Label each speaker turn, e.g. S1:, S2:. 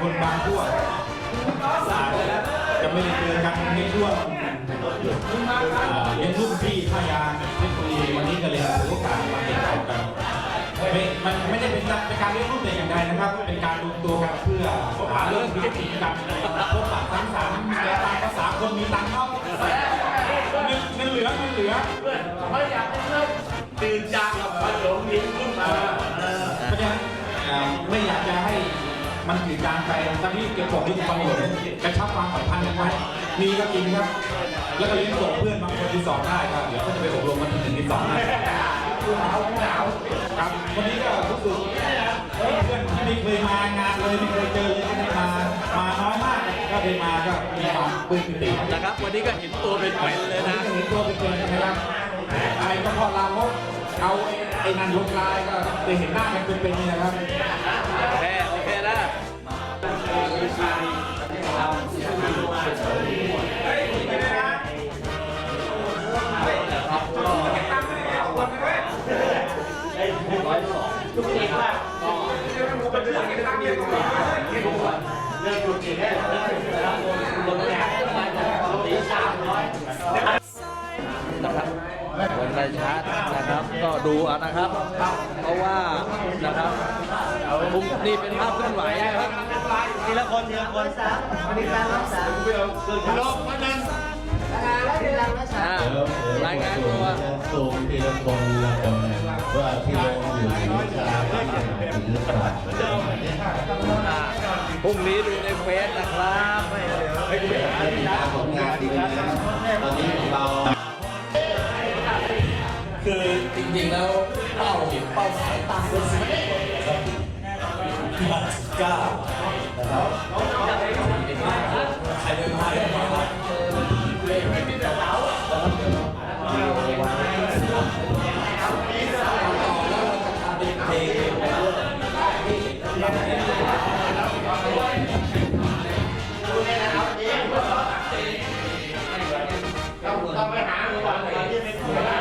S1: คนบางพวกสายแล้วจะไม่ได้เจอกันในช่วงยังรุ่นพี่พยาเพชรบุรีวันนี้ก็เลยถือโอกาสมาเป็นกันกันมันไม่ได้เป็นการเป็นรเลี้ยงรุ่นแต่อย่างใดนะครับ เป็นการรวมตัวกันเพื่อหาเรื่องธุรกิจกันพบปะทั้งสามและตามภาษาคนมีตังค์เนาะเงินเหลือเงินเหลือ
S2: ไม่อยากให้เริ่มตื่นจาก มัน
S1: ถือการไปตอนนี้เก็บของที่ฟังหมดกระชับความสัมพันธ์กันไว้ มีก็กินครับ แล้วก็เลี้ยงส่งเพื่อนบางคนที่สองได้ครับ เดี๋ยวก็จะไปอบรมวันที่หนึ่งที่สองนะครับ วันนี้ก็รู้สึกเฮ้ยเพื่อนที่ไม่เคยมางานเลยไม่เคยเจอเลยก็ได้มา มาน้อยมาก ก็ได้มาก็มีความปลื้มปิติครับ
S3: นะครับ วันนี้ก็เห็นตัวเป็นๆเลยนะ
S1: เห็นตัวเป็นๆนะครับอะไรก็พอเราเอาไอ้นันลงลายก็จะเห็นหน้ากันเป็นๆนี่นะครับ
S3: ค
S2: รั
S3: บคนในชาร์ตนะครับก็ดูเอานะครับ เพราะว่านะครับมุมนี่เป็นภาพเคลื่อนไหวนะครับ
S2: ทีละคนทีละคนสามมีการรักษาโลกมันนั้น
S3: รายงานตัว
S4: สูงทีละคนละคนว่าที่ลงอยู่ในวิชาการหรือเปล่า
S3: อ่าพรุ่งนี้ดูในเฟซนะครับ
S4: ติดตามผลงานดีนะตอนนี้ของเรา
S1: คือจริงๆแล้วเป้าเป้าหมายตามเป็นสิบที่มาสิบเก้านะครับ ต้องไปหาหนูก่อนเลย